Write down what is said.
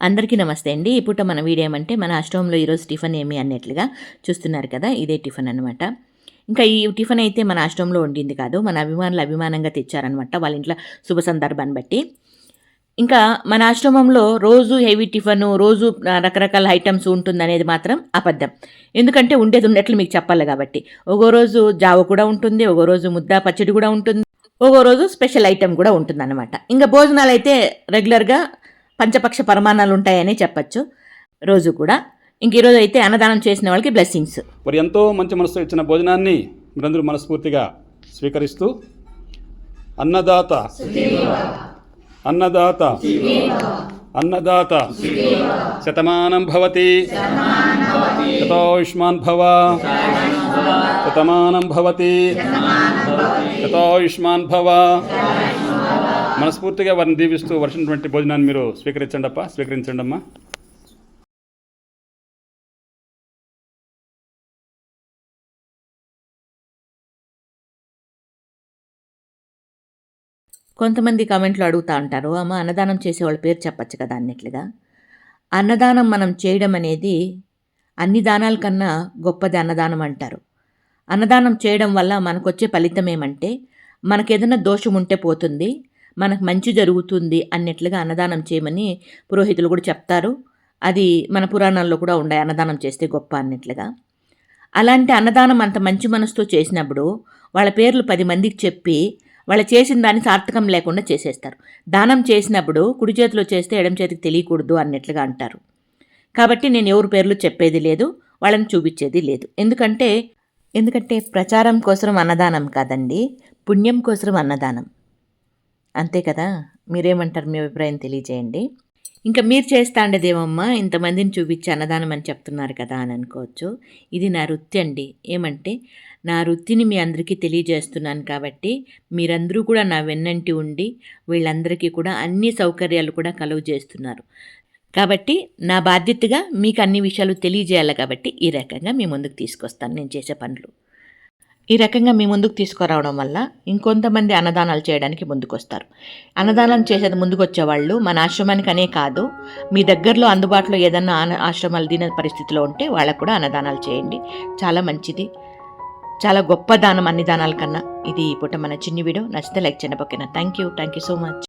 అందరికీ నమస్తే అండి. ఈ పూట మన వీడియో ఏమంటే మన అష్టంలో ఈరోజు టిఫిన్ ఏమి అన్నట్లుగా చూస్తున్నారు కదా ఇదే టిఫిన్ అనమాట ఇంకా ఈ టిఫిన్ అయితే మన అష్టంలో వండింది కాదు మన అభిమానులు అభిమానంగా తెచ్చారనమాట వాళ్ళ ఇంట్లో శుభ సందర్భాన్ని బట్టి. ఇంకా మన ఆశ్రమంలో రోజు హెవీ టిఫిన్ రోజు రకరకాల ఐటమ్స్ ఉంటుందనేది మాత్రం అబద్ధం. ఎందుకంటే ఉండేది ఉన్నట్లు మీకు చెప్పాలి కాబట్టి. ఒక్కో రోజు జావ కూడా ఉంటుంది ఒక్కో రోజు ముద్ద పచ్చడి కూడా ఉంటుంది ఒక్కో రోజు స్పెషల్ ఐటెం కూడా ఉంటుందన్నమాట. ఇంకా భోజనాలు అయితే రెగ్యులర్గా పంచపక్ష పరమాణాలు ఉంటాయని చెప్పచ్చు రోజు కూడా. ఇంక ఈరోజు అయితే అన్నదానం చేసిన వాళ్ళకి బ్లెస్సింగ్స్ మరి ఎంతో మంచి మనసు ఇచ్చిన భోజనాన్ని మీరందరూ మనస్ఫూర్తిగా స్వీకరిస్తూ అన్నదాత అన్నదాత అన్నదాత శతమానం భవతి శతాయుష్మాన్ భవ శతమానం భవతి శతాయుష్మాన్ భవ మనస్ఫూర్తిగా వారిని దీవిస్తూ వర్షినటువంటి భోజనాన్ని మీరు స్వీకరించండి అప్ప స్వీకరించండి అమ్మా కొంతమంది కామెంట్లు అడుగుతూ ఉంటారు అమ్మ అన్నదానం చేసే వాళ్ళ పేరు చెప్పచ్చు కదా అన్నట్లుగా. అన్నదానం మనం చేయడం అనేది అన్ని దానాల కన్నా గొప్పది అన్నదానం అంటారు. అన్నదానం చేయడం వల్ల మనకు వచ్చే ఫలితం ఏమంటే మనకేదైనా ఏదైనా దోషం ఉంటే పోతుంది మనకు మంచి జరుగుతుంది అన్నట్లుగా అన్నదానం చేయమని పురోహితులు కూడా చెప్తారు. అది మన పురాణాల్లో కూడా ఉన్నాయి అన్నదానం చేస్తే గొప్ప అన్నట్లుగా. అలాంటి అన్నదానం అంత మంచి మనసుతో చేసినప్పుడు వాళ్ళ పేర్లు పది మందికి చెప్పి వాళ్ళు చేసిన దాన్ని సార్థకం లేకుండా చేసేస్తారు. దానం చేసినప్పుడు కుడి చేతిలో చేస్తే ఎడం చేతికి తెలియకూడదు అన్నట్లుగా అంటారు. కాబట్టి నేను ఎవరి పేర్లు చెప్పేది లేదు వాళ్ళని చూపించేది లేదు. ఎందుకంటే ఎందుకంటే ప్రచారం కోసం అన్నదానం కాదండి పుణ్యం కోసం అన్నదానం. అంతే కదా? మీరేమంటారు మీ అభిప్రాయం తెలియజేయండి. ఇంకా మీరు చేస్తా ఉండేదేమమ్మా? ఇంతమందిని చూపించి అన్నదానం అని చెప్తున్నారు కదా అని అనుకోవచ్చు. ఇది నా వృత్తి అండి. ఏమంటే నా వృత్తిని మీ అందరికీ తెలియజేస్తున్నాను కాబట్టి మీరందరూ కూడా నా వెన్నంటి ఉండి వీళ్ళందరికీ కూడా అన్ని సౌకర్యాలు కూడా కలుగు చేస్తున్నారు. కాబట్టి నా బాధ్యతగా మీకు అన్ని విషయాలు తెలియజేయాలి కాబట్టి ఈ రకంగా మీ ముందుకు తీసుకొస్తాను నేను చేసే పనులు. ఈ రకంగా మీ ముందుకు తీసుకురావడం వల్ల ఇంకొంతమంది అన్నదానాలు చేయడానికి ముందుకు వస్తారు అన్నదానం చేసేది ముందుకు వచ్చేవాళ్ళు మన ఆశ్రమానికి అనే కాదు. మీ దగ్గరలో అందుబాటులో ఏదన్నా ఆన- ఆశ్రమాలు దీని పరిస్థితిలో ఉంటే వాళ్ళకు కూడా అన్నదానాలు చేయండి. చాలా మంచిది. చాలా గొప్ప దానం అన్ని దానాల కన్నా. ఇది ఈ పూట మన చిన్ని వీడియో. నచ్చితే లైక్ చేయండి. Thank you thank you so much.